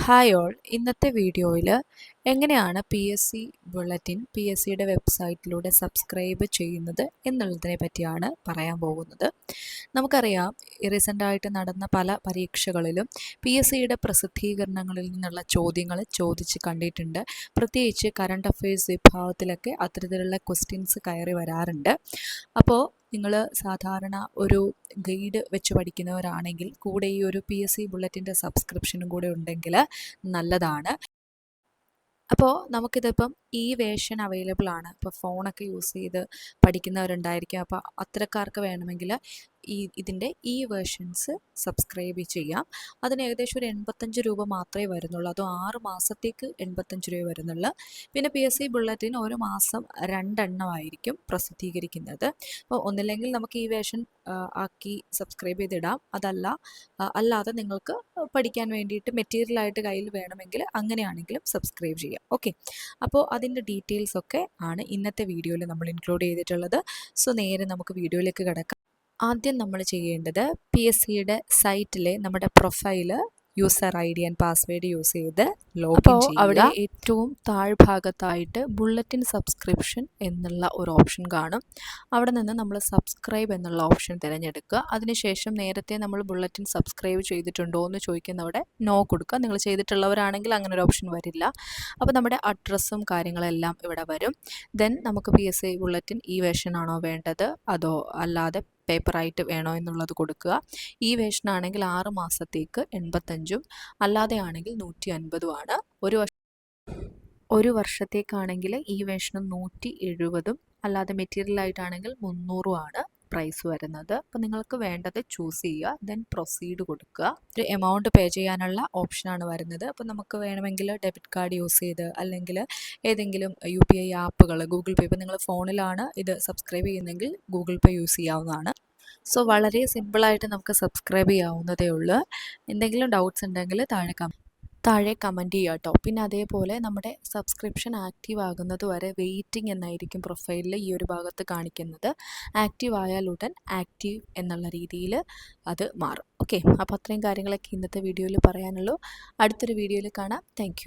Hi all ഇന്നത്തെ വീഡിയോയിൽ എങ്ങനെയാണ് P S C bulletin P S സിയുടെ വെബ്സൈറ്റിലൂടെ സബ്സ്ക്രൈബ് ചെയ്യുന്നത് എന്നുള്ളതിനെ പറ്റിയാണ് പറയാൻ പോകുന്നത്. നമുക്കറിയാം റീസെന്റായിട്ട് നടന്ന പല പരീക്ഷകളിലും പി എസ് സിയുടെ പ്രസിദ്ധീകരണങ്ങളിൽ നിന്നുള്ള ചോദ്യങ്ങൾ ചോദിച്ച് കണ്ടിട്ടുണ്ട്. പ്രത്യേകിച്ച് കറണ്ട് അഫയേഴ്സ് വിഭാഗത്തിലൊക്കെ അത്തരത്തിലുള്ള ക്വസ്റ്റ്യൻസ് കയറി വരാറുണ്ട്. അപ്പോൾ നിങ്ങൾ സാധാരണ ഒരു ഗൈഡ് വെച്ച് പഠിക്കുന്നവരാണെങ്കിൽ കൂടെ ഈ ഒരു പി എസ് സി ബുള്ളറ്റിന്റെ സബ്സ്ക്രിപ്ഷനും കൂടെ ഉണ്ടെങ്കിൽ നല്ലതാണ്. അപ്പോൾ നമുക്കിതിപ്പം ഈ വേഷൻ അവൈലബിൾ ആണ് ഇപ്പോൾ ഫോണൊക്കെ യൂസ് ചെയ്ത് പഠിക്കുന്നവരുണ്ടായിരിക്കും. അപ്പോൾ അത്തരക്കാർക്ക് വേണമെങ്കിൽ ഈ ഇതിന്റെ ഈ വേർഷൻസ് സബ്സ്ക്രൈബ് ചെയ്യാം. അതിന് ഏകദേശം ഒരു എൺപത്തഞ്ച് രൂപ മാത്രമേ വരുന്നുള്ളൂ. അതും ആറ് മാസത്തേക്ക് എൺപത്തഞ്ച് രൂപ വരുന്നുള്ളൂ. പിന്നെ പി എസ് സി ബുള്ളറ്റിൻ ഒരു മാസം രണ്ടെണ്ണമായിരിക്കും പ്രസിദ്ധീകരിക്കുന്നത്. അപ്പോൾ ഒന്നില്ലെങ്കിൽ നമുക്ക് ഈ വേർഷൻ ആക്കി സബ്സ്ക്രൈബ് ചെയ്തിടാം. അതല്ല അല്ലാതെ നിങ്ങൾക്ക് പഠിക്കാൻ വേണ്ടിയിട്ട് മെറ്റീരിയലായിട്ട് കയ്യിൽ വേണമെങ്കിൽ അങ്ങനെയാണെങ്കിലും സബ്സ്ക്രൈബ് ചെയ്യാം. ഓക്കെ. അപ്പോൾ അതിന്റെ ഡീറ്റെയിൽസ് ഒക്കെ ആണ് ഇന്നത്തെ വീഡിയോയിൽ നമ്മൾ ഇൻക്ലൂഡ് ചെയ്തിട്ടുള്ളത്. സോ നേരെ നമുക്ക് വീഡിയോയിലേക്ക് കിടക്കാം. ആദ്യം നമ്മൾ ചെയ്യേണ്ടത് പി എസ് സിയുടെ സൈറ്റിലെ നമ്മുടെ profile user I D and password use ചെയ്ത് ലോഗിൻ അവിടെ ഏറ്റവും താഴ്ഭാഗത്തായിട്ട് ബുള്ളറ്റിൻ സബ്സ്ക്രിപ്ഷൻ എന്നുള്ള ഒരു ഓപ്ഷൻ കാണും. അവിടെ നിന്ന് നമ്മൾ സബ്സ്ക്രൈബ് എന്നുള്ള ഓപ്ഷൻ തിരഞ്ഞെടുക്കുക. അതിനുശേഷം നേരത്തെ നമ്മൾ ബുള്ളറ്റിൻ സബ്സ്ക്രൈബ് ചെയ്തിട്ടുണ്ടോ എന്ന് ചോദിക്കുന്നവിടെ നോ കൊടുക്കുക. നിങ്ങൾ ചെയ്തിട്ടുള്ളവരാണെങ്കിൽ അങ്ങനെ ഒരു ഓപ്ഷൻ വരില്ല. അപ്പോൾ നമ്മുടെ അഡ്രസ്സും കാര്യങ്ങളെല്ലാം ഇവിടെ വരും. ദെൻ നമുക്ക് പി എസ് ഐ ബുള്ളറ്റിൻ ഈ വേർഷൻ ആണോ വേണ്ടത്? അതോ അല്ലാതെ പേപ്പറായിട്ട് വേണോ എന്നുള്ളത് കൊടുക്കുക. ഈ വേഷനാണെങ്കിൽ ആറ് മാസത്തേക്ക് എൺപത്തഞ്ചും അല്ലാതെ ആണെങ്കിൽ നൂറ്റി ആണ്. ഒരു വർഷം ഒരു വർഷത്തേക്കാണെങ്കിൽ ഈ വേഷനും നൂറ്റി എഴുപതും അല്ലാതെ മെറ്റീരിയൽ ആയിട്ടാണെങ്കിൽ മുന്നൂറുമാണ് പ്രൈസ് വരുന്നത്. അപ്പോൾ നിങ്ങൾക്ക് വേണ്ടത് ചൂസ് ചെയ്യുക ദെൻ പ്രൊസീഡ് കൊടുക്കുക. ഒരു എമൗണ്ട് പേ ചെയ്യാനുള്ള ഓപ്ഷനാണ് വരുന്നത്. അപ്പോൾ നമുക്ക് വേണമെങ്കിൽ ഡെബിറ്റ് കാർഡ് യൂസ് ചെയ്ത് അല്ലെങ്കിൽ ഏതെങ്കിലും യു പി ഐ ആപ്പുകൾ ഗൂഗിൾ പേ ഇപ്പോൾ നിങ്ങൾ ഫോണിലാണ് ഇത് സബ്സ്ക്രൈബ് ചെയ്യുന്നതെങ്കിൽ ഗൂഗിൾ പേ യൂസ് ചെയ്യാവുന്നതാണ്. സോ വളരെ സിമ്പിളായിട്ട് നമുക്ക് സബ്സ്ക്രൈബ് ചെയ്യാവുന്നതേ ഉള്ളൂ. എന്തെങ്കിലും ഡൗട്ട്സ് ഉണ്ടെങ്കിൽ താഴെ കം താഴെ കമന്റ് ചെയ്യുക കേട്ടോ പിന്നെ അതേപോലെ നമ്മുടെ സബ്സ്ക്രിപ്ഷൻ ആക്റ്റീവ് ആകുന്നത് വരെ വെയിറ്റിംഗ് എന്നായിരിക്കും പ്രൊഫൈലിൽ ഈ ഒരു ഭാഗത്ത് കാണിക്കുന്നത്. ആക്റ്റീവ് ആയാൽ ഉടൻ ആക്റ്റീവ് എന്നുള്ള രീതിയിൽ അത് മാറും. ഓക്കെ അപ്പോൾ അത്രയും കാര്യങ്ങളൊക്കെ ഇന്നത്തെ വീഡിയോയിൽ പറയാനുള്ളൂ. അടുത്തൊരു വീഡിയോയിൽ കാണാം. താങ്ക്